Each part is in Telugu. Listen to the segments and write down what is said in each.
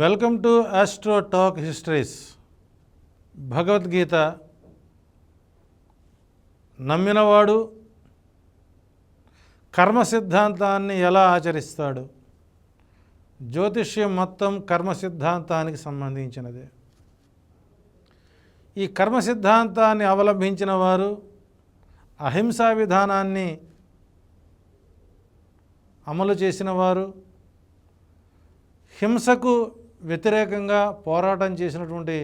Welcome to astro talk histories Bhagavad Gita నమ్మినవాడు కర్మ సిద్ధాంతాన్ని ఎలా ఆచరిస్తాడు? జ్యోతిష్యం మొత్తం కర్మ సిద్ధాంతానికి సంబంధించినదే. ఈ కర్మ సిద్ధాంతాన్ని అవలంబించిన వారు అహింసా విధానాన్ని అమలు చేసిన వారు హింసకు వ్యతిరేకంగా పోరాటం చేసినటువంటి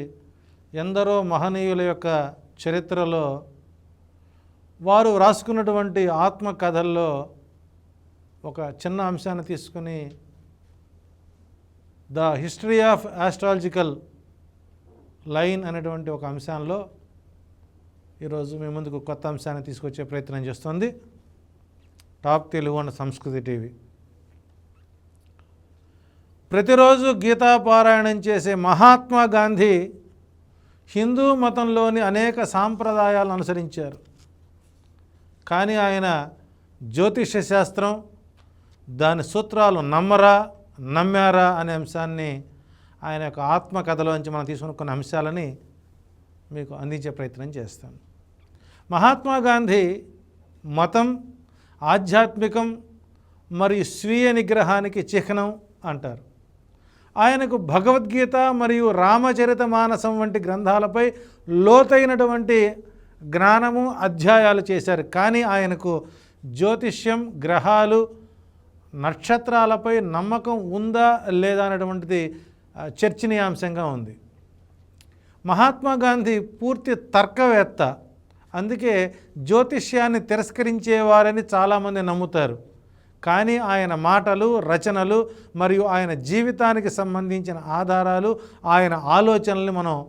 ఎందరో మహనీయుల యొక్క చరిత్రలో వారు వ్రాసుకున్నటువంటి ఆత్మకథల్లో ఒక చిన్న అంశాన్ని తీసుకుని the history of astrological line అనేటువంటి ఒక అంశంలో ఈరోజు మీ ముందుకు కొత్త అంశాన్ని తీసుకొచ్చే ప్రయత్నం చేస్తుంది. టాప్ తెలుగు అన్న సంస్కృతి టీవీ. ప్రతిరోజు గీతాపారాయణం చేసే మహాత్మా గాంధీ హిందూ మతంలోని అనేక సాంప్రదాయాలను అనుసరించారు. కానీ ఆయన జ్యోతిష శాస్త్రం దాని సూత్రాలు నమ్మరా నమ్మారా అనే అంశాన్ని ఆయన యొక్క ఆత్మకథలోంచి మనం తీసుకున్న కొన్ని అంశాలని మీకు అందించే ప్రయత్నం చేస్తాను. మహాత్మా గాంధీ మతం ఆధ్యాత్మికం మరియు స్వీయ నిగ్రహానికి చిహ్నం అంటారు. ఆయనకు భగవద్గీత మరియు రామచరిత మానసం వంటి గ్రంథాలపై లోతైనటువంటి జ్ఞానము అధ్యాయాలు చేశారు. కానీ ఆయనకు జ్యోతిష్యం గ్రహాలు నక్షత్రాలపై నమ్మకం ఉందా లేదా అనేటువంటిది చర్చనీయాంశంగా ఉంది. మహాత్మా గాంధీ పూర్తి తర్కవేత్త. అందుకే జ్యోతిష్యాన్ని తిరస్కరించేవారని చాలామంది నమ్ముతారు. కానీ ఆయన మాటలు రచనలు మరియు ఆయన జీవితానికి సంబంధించిన ఆధారాలు ఆయన ఆలోచనల్ని మనం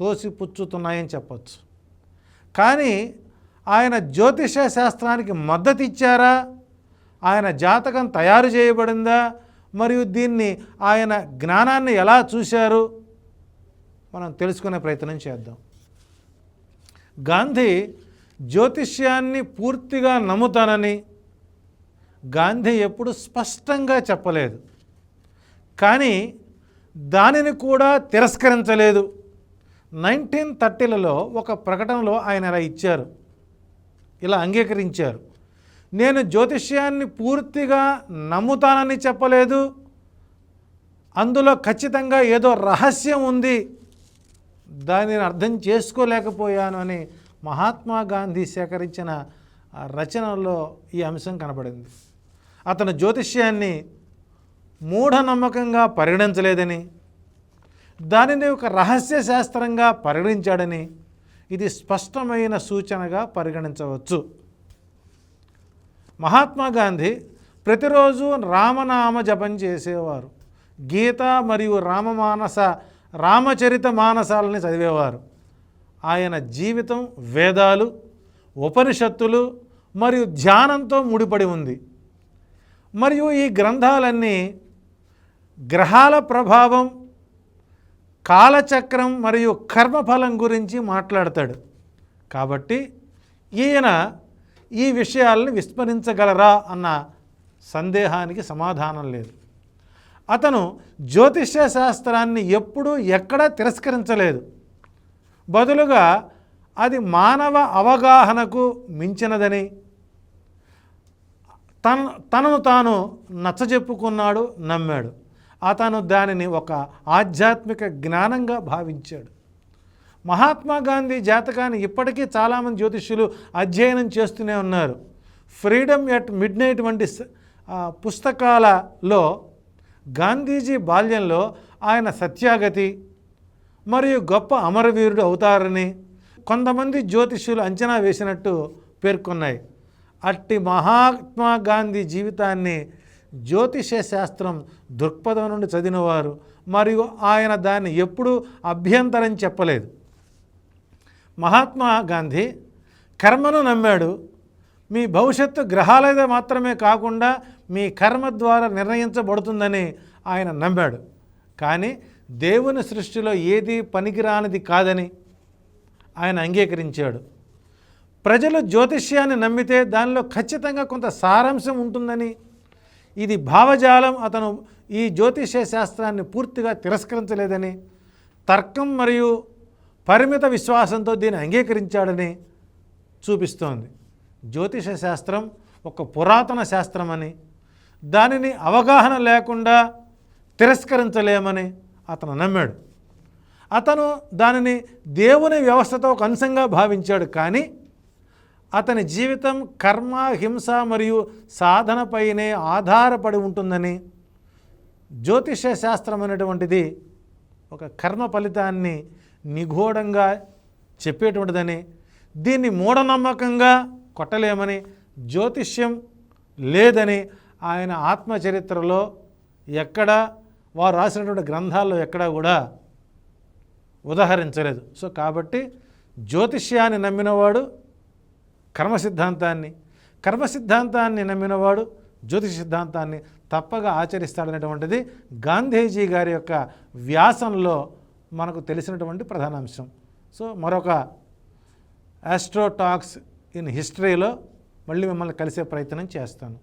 తోసిపుచ్చుతున్నాయని చెప్పచ్చు. కానీ ఆయన జ్యోతిష శాస్త్రానికి మద్దతు ఇచ్చారా ఆయన జాతకం తయారు చేయబడిందా? మరియు దీన్ని ఆయన జ్ఞానాన్ని ఎలా చూశారు? మనం తెలుసుకునే ప్రయత్నం చేద్దాం. గాంధీ జ్యోతిష్యాన్ని పూర్తిగా నమ్ముతానని గాంధీ ఎప్పుడు స్పష్టంగా చెప్పలేదు. కానీ దానిని కూడా తిరస్కరించలేదు. నైన్టీన్ థర్టీలలో ఒక ప్రకటనలో ఆయన ఇలా ఇచ్చారు. ఇలా అంగీకరించారు. నేను జ్యోతిష్యాన్ని పూర్తిగా నమ్ముతానని చెప్పలేదు. అందులో ఖచ్చితంగా ఏదో రహస్యం ఉంది. దానిని అర్థం చేసుకోలేకపోయాను అని మహాత్మా గాంధీ సేకరించిన రచనలో ఈ అంశం కనబడింది. అతను జ్యోతిష్యాన్ని మూఢనమ్మకంగా పరిగణించలేదని దానిని ఒక రహస్య శాస్త్రంగా పరిగణించాడని ఇది స్పష్టమైన సూచనగా పరిగణించవచ్చు. మహాత్మా గాంధీ ప్రతిరోజు రామనామ జపం చేసేవారు. గీత మరియు రామమానస రామచరిత మానసాలని చదివేవారు. ఆయన జీవితం వేదాలు ఉపనిషత్తులు మరియు ధ్యానంతో ముడిపడి ఉంది. మరియు ఈ గ్రంథాలన్నీ గ్రహాల ప్రభావం కాలచక్రం మరియు కర్మఫలం గురించి మాట్లాడతాడు. కాబట్టి ఈయన ఈ విషయాలను విస్మరించగలరా అన్న సందేహానికి సమాధానం లేదు. అతను జ్యోతిష శాస్త్రాన్ని ఎప్పుడూ ఎక్కడా తిరస్కరించలేదు. బదులుగా అది మానవ అవగాహనకు మించినదని తన తనను తాను నచ్చజెప్పుకున్నాడు నమ్మాడు. అతను దానిని ఒక ఆధ్యాత్మిక జ్ఞానంగా భావించాడు. మహాత్మా గాంధీ జాతకాన్ని ఇప్పటికీ చాలామంది జ్యోతిష్యులు అధ్యయనం చేస్తూనే ఉన్నారు. ఫ్రీడమ్ ఎట్ మిడ్ నైట్ వంటి పుస్తకాలలో గాంధీజీ బాల్యంలో ఆయన సత్యాగతి మరియు గొప్ప అమరవీరుడు అవుతారని కొంతమంది జ్యోతిష్యులు అంచనా వేసినట్టు పేర్కొన్నాయి. అట్టి మహాత్మా గాంధీ జీవితాన్ని జ్యోతిష శాస్త్రం దృక్పథం నుండి చదివినవారు. మరియు ఆయన దాన్ని ఎప్పుడూ అభ్యంతరం చెప్పలేదు. మహాత్మా గాంధీ కర్మను నమ్మాడు. మీ భవిష్యత్తు గ్రహాలైతే మాత్రమే కాకుండా మీ కర్మ ద్వారా నిర్ణయించబడుతుందని ఆయన నమ్మాడు. కానీ దేవుని సృష్టిలో ఏది పనికిరానిది కాదని ఆయన అంగీకరించాడు. ప్రజలు జ్యోతిష్యాన్ని నమ్మితే దానిలో ఖచ్చితంగా కొంత సారాంశం ఉంటుందని ఇది భావజాలం. అతను ఈ జ్యోతిష్య శాస్త్రాన్ని పూర్తిగా తిరస్కరించలేదని తర్కం మరియు పరిమిత విశ్వాసంతో దీన్ని అంగీకరించాడని చూపిస్తోంది. జ్యోతిష శాస్త్రం ఒక పురాతన శాస్త్రమని దానిని అవగాహన లేకుండా తిరస్కరించలేమని అతను నమ్మాడు. అతను దానిని దేవుని వ్యవస్థతో ఒక అంశంగా భావించాడు కానీ అతని జీవితం కర్మ హింస మరియు సాధనపైనే ఆధారపడి ఉంటుందని జ్యోతిష శాస్త్రం అనేటువంటిది ఒక కర్మ ఫలితాన్ని నిగూఢంగా చెప్పేటువంటిదని దీన్ని మూఢనమ్మకంగా కొట్టలేమని జ్యోతిష్యం లేదని ఆయన ఆత్మచరిత్రలో ఎక్కడ వారు రాసినటువంటి గ్రంథాల్లో ఎక్కడా కూడా ఉదాహరించలేదు. సో కాబట్టి జ్యోతిష్యాన్ని నమ్మినవాడు కర్మ సిద్ధాంతాన్ని కర్మ సిద్ధాంతాన్ని నమ్మినవాడు జ్యోతిష సిద్ధాంతాన్ని తప్పగా ఆచరిస్తాడనేటువంటిది గాంధీజీ గారి యొక్క వ్యాసంలో మనకు తెలిసినటువంటి ప్రధాన అంశం. సో మరొక ఆస్ట్రోటాక్స్ ఇన్ హిస్టరీలో మళ్ళీ మిమ్మల్ని కలిసే ప్రయత్నం చేస్తాను.